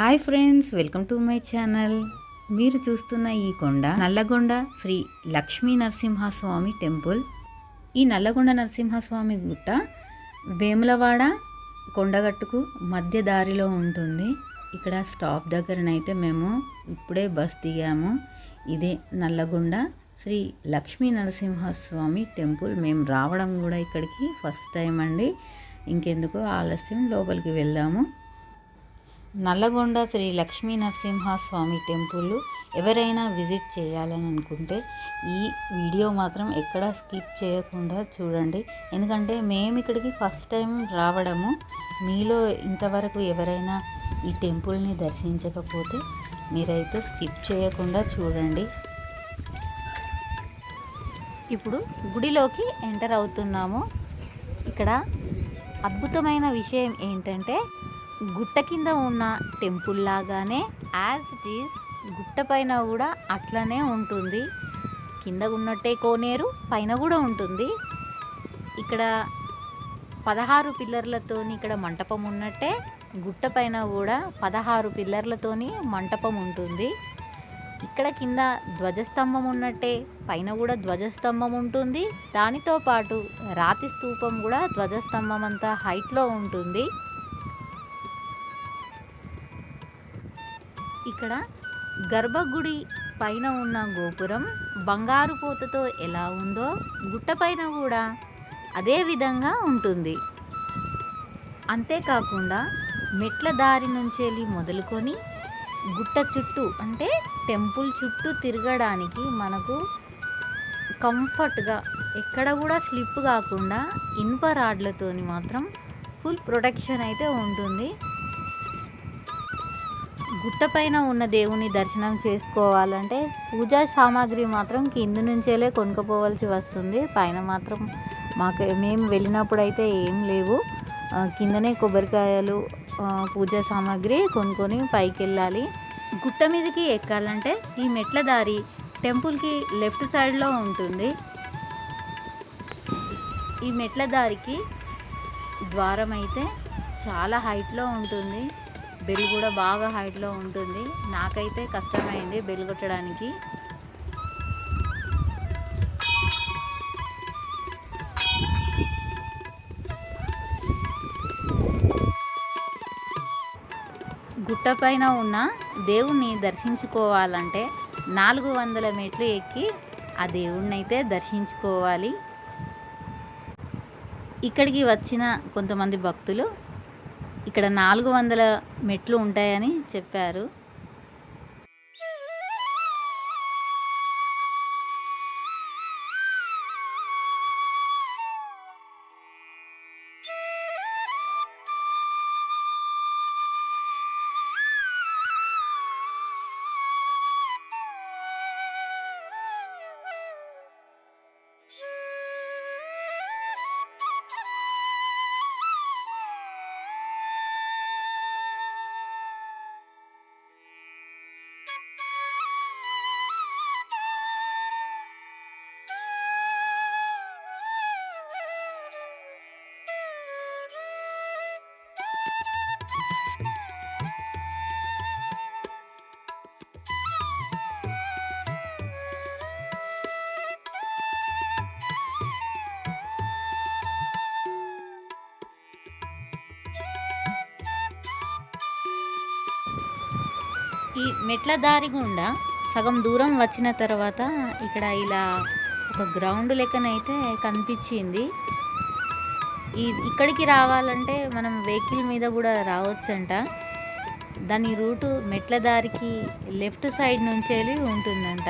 Hi friends welcome to my channel. మీరు చూస్తున్న ఈ కొండ నల్లగొండ శ్రీ లక్ష్మీ నరసింహస్వామి టెంపుల్. ఈ నల్లగొండ నరసింహస్వామి గుట్ట వేములవాడ కొండగట్టుకు మధ్య దారిలో ఉంటుంది. ఇక్కడ స్టాప్ దగ్గరనైతే మేము ఇప్పుడే బస్ దిగాము. ఇదే నల్లగొండ శ్రీ లక్ష్మీ నరసింహస్వామి టెంపుల్. మేము రావడం కూడా ఇక్కడికి ఫస్ట్ టైం అండి. ఇంకెందుకు ఆలస్యం లోపలికి వెళ్దాము నల్లగొండ శ్రీ లక్ష్మీ నరసింహస్వామి టెంపుల్ ఎవరైనా విజిట్ చేయాలని అనుకుంటే ఈ వీడియో మాత్రం ఎక్కడ స్కిప్ చేయకుండా చూడండి. ఎందుకంటే మేము ఇక్కడికి ఫస్ట్ టైం రావడము. మీలో ఇంతవరకు ఎవరైనా ఈ టెంపుల్ని దర్శించకపోతే మీరైతే స్కిప్ చేయకుండా చూడండి. ఇప్పుడు గుడిలోకి ఎంటర్ అవుతున్నాము. ఇక్కడ అద్భుతమైన విషయం ఏంటంటే గుట్ట కింద ఉన్న టెంపుల్ లాగానే యాజ్ ఇట్ ఈస్ గుట్ట పైన కూడా అట్లనే ఉంటుంది. కింద ఉన్నట్టే కోనేరు పైన కూడా ఉంటుంది. ఇక్కడ పదహారు పిల్లర్లతోని ఇక్కడ మంటపం ఉన్నట్టే గుట్ట పైన కూడా పదహారు పిల్లర్లతోని మంటపం ఉంటుంది. ఇక్కడ కింద ధ్వజస్తంభం ఉన్నట్టే పైన కూడా ధ్వజస్తంభం ఉంటుంది. దానితో పాటు రాతి స్తూపం కూడా ధ్వజస్తంభం అంత హైట్లో ఉంటుంది. ఇక్కడ గర్భగుడి పైన ఉన్న గోపురం బంగారు పూతతో ఎలా ఉందో గుట్ట పైన కూడా అదే విధంగా ఉంటుంది. అంతేకాకుండా మెట్ల దారి నుంచి వెళ్ళి మొదలుకొని గుట్ట చుట్టూ అంటే టెంపుల్ చుట్టూ తిరగడానికి మనకు కంఫర్ట్గా ఎక్కడ కూడా స్లిప్ కాకుండా ఇనుప రాడ్లతోని మాత్రం ఫుల్ ప్రొటెక్షన్ అయితే ఉంటుంది. గుట్టపైన ఉన్న దేవుని దర్శనం చేసుకోవాలంటే పూజా సామాగ్రి మాత్రం కింద నుంచేలే కొనుక్కోపోవాల్సి వస్తుంది. పైన మాత్రం మాకు మేము వెళ్ళినప్పుడు అయితే ఏం లేవు. కిందనే కొబ్బరికాయలు పూజా సామాగ్రి కొనుక్కొని పైకి వెళ్ళాలి గుట్ట మీదకి ఎక్కాలంటే ఈ మెట్ల దారి టెంపుల్కి లెఫ్ట్ సైడ్లో ఉంటుంది. ఈ మెట్ల దారికి ద్వారం అయితే చాలా హైట్లో ఉంటుంది. బెల్ కూడా బాగా హైట్లో ఉంటుంది. నాకైతే కష్టమైంది బెల్ కొట్టడానికి. గుట్టపైన ఉన్న దేవుణ్ణి దర్శించుకోవాలంటే నాలుగు వందల మెట్లు ఎక్కి ఆ దేవుణ్ణి అయితే దర్శించుకోవాలి. ఇక్కడికి వచ్చిన కొంతమంది భక్తులు ఇక్కడ నాలుగు వందల మెట్లు ఉంటాయని చెప్పారు. ఈ మెట్ల దారి గుండా సగం దూరం వచ్చిన తర్వాత ఇక్కడ ఇలా ఒక గ్రౌండ్ లెక్కనైతే కనిపించింది. ఈ ఇక్కడికి రావాలంటే మనం వెహికల్ మీద కూడా రావచ్చంట. దాని రూటు మెట్ల దారికి లెఫ్ట్ సైడ్ నుంచి వెళ్ళి ఉంటుందంట.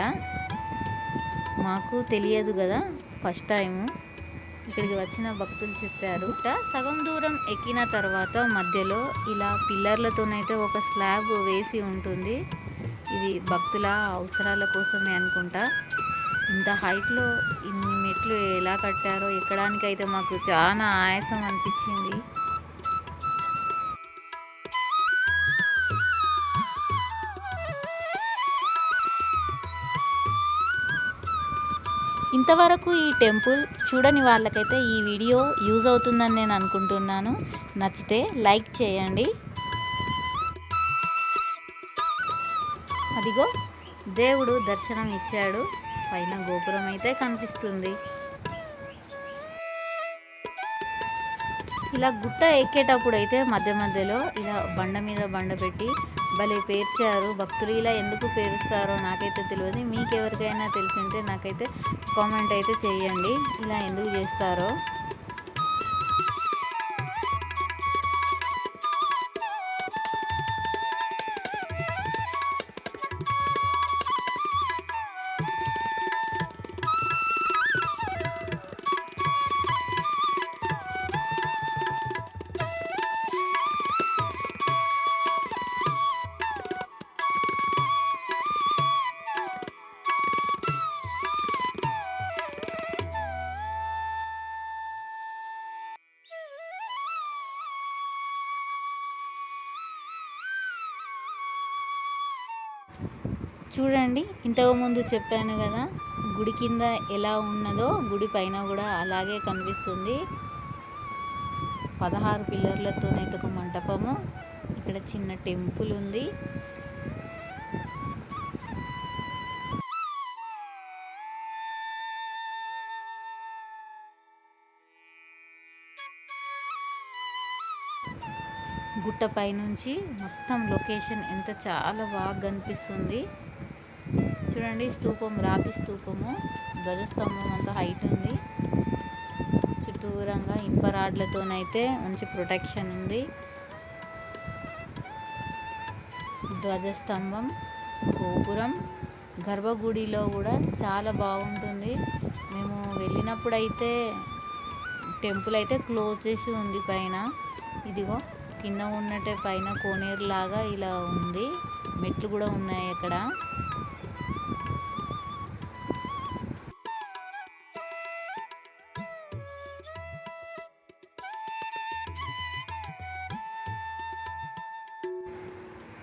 మాకు తెలియదు కదా ఫస్ట్ టైము. ఇక్కడికి వచ్చిన భక్తులు చెప్పారు. సగం దూరం ఎక్కిన తర్వాత మధ్యలో ఇలా పిల్లర్లతోనైతే ఒక స్లాబ్ వేసి ఉంటుంది. ఇది భక్తుల అవసరాల కోసమే అనుకుంటా. ఇంత హైట్లో ఇన్ని మెట్లు ఎలా కట్టారో ఎక్కడానికైతే మాకు చాలా ఆయాసం అనిపించింది. ఇంతవరకు ఈ టెంపుల్ చూడని వాళ్ళకైతే ఈ వీడియో యూజ్ అవుతుందని నేను అనుకుంటున్నాను. నచ్చితే లైక్ చేయండి. అదిగో దేవుడు దర్శనం ఇచ్చాడు. పైన గోపురం అయితే కనిపిస్తుంది. ఇలా గుట్ట ఎక్కేటప్పుడు అయితే మధ్య మధ్యలో ఇలా బండ మీద బండ పెట్టి భలే పేర్చారు. భక్తులు ఇలా ఎందుకు పేరుస్తారో నాకైతే తెలియదు మీకు ఎవరికైనా తెలిసింటే నాకైతే కామెంట్ అయితే చేయండి. ఇలా ఎందుకు చేస్తారో. చూడండి ఇంతకుముందు చెప్పాను కదా గుడి కింద ఎలా ఉన్నదో గుడి పైన కూడా అలాగే కనిపిస్తుంది. పదహారు పిల్లర్లతోనైతే ఒక మంటపము. ఇక్కడ చిన్న టెంపుల్ ఉంది. గుట్ట పైనుంచి మొత్తం లొకేషన్ ఎంత చాలా బాగా కనిపిస్తుంది చూడండి స్తూపం రాతి స్తూపము ధ్వజస్తంభం అంత హైట్ ఉంది. చుట్టూరంగా ఇనుప రాడ్లతోనైతే మంచి ప్రొటెక్షన్ ఉంది. ధ్వజస్తంభం గోపురం గర్భగుడిలో కూడా చాలా బాగుంటుంది. మేము వెళ్ళినప్పుడైతే టెంపుల్ అయితే క్లోజ్ చేసి ఉంది పైన. ఇదిగో కింద ఉన్నట్టే పైన కోనేరు లాగా ఇలా ఉంది. మెట్లు కూడా ఉన్నాయి అక్కడ.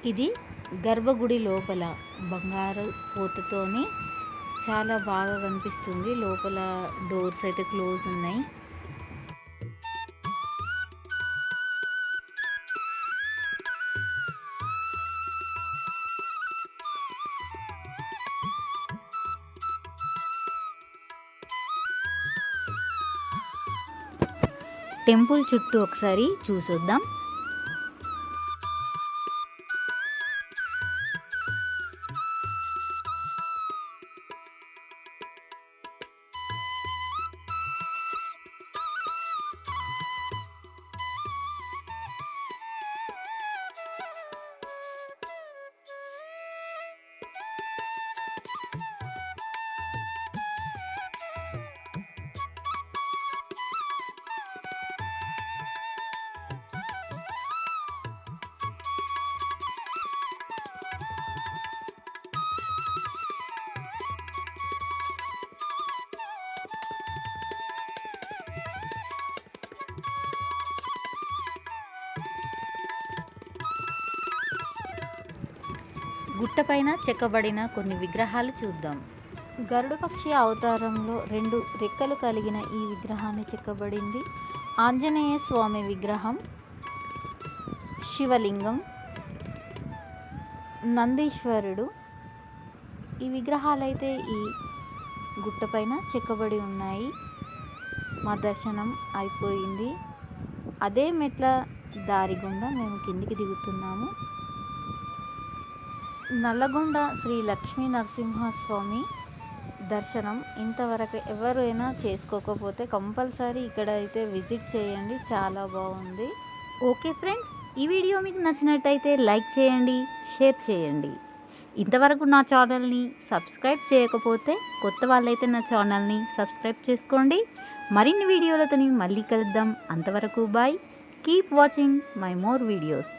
ఇది గర్భగుడి లోపల బంగారు పూతతోని చాలా బాగా కనిపిస్తుంది. లోపల డోర్స్ అయితే క్లోజ్ ఉన్నాయి. టెంపుల్ చుట్టూ ఒకసారి చూసొద్దాం. గుట్టపైన చెక్కబడిన కొన్ని విగ్రహాలు చూద్దాం. గరుడపక్షి అవతారంలో రెండు రెక్కలు కలిగిన ఈ విగ్రహాన్ని చెక్కబడింది. ఆంజనేయ స్వామి విగ్రహం శివలింగం నందీశ్వరుడు. ఈ విగ్రహాలైతే ఈ గుట్టపైన చెక్కబడి ఉన్నాయి. మా దర్శనం అయిపోయింది. అదే మెట్ల దారి గుండా మేము కిందికి దిగుతున్నాము. నల్లగొండ శ్రీ లక్ష్మీ నరసింహస్వామి దర్శనం. ఇంతవరకు ఎవరైనా చేసుకోకపోతే కంపల్సరీ ఇక్కడ అయితే విజిట్ చేయండి చాలా బాగుంది. ఓకే ఫ్రెండ్స్ ఈ వీడియో మీకు నచ్చినట్టయితే లైక్ చేయండి షేర్ చేయండి. ఇంతవరకు నా ఛానల్ని సబ్స్క్రైబ్ చేయకపోతే కొత్త వాళ్ళైతే నా ఛానల్ని సబ్స్క్రైబ్ చేసుకోండి. మరిన్ని వీడియోలతో మళ్ళీ కలుద్దాం. అంతవరకు bye. Keep watching my more videos.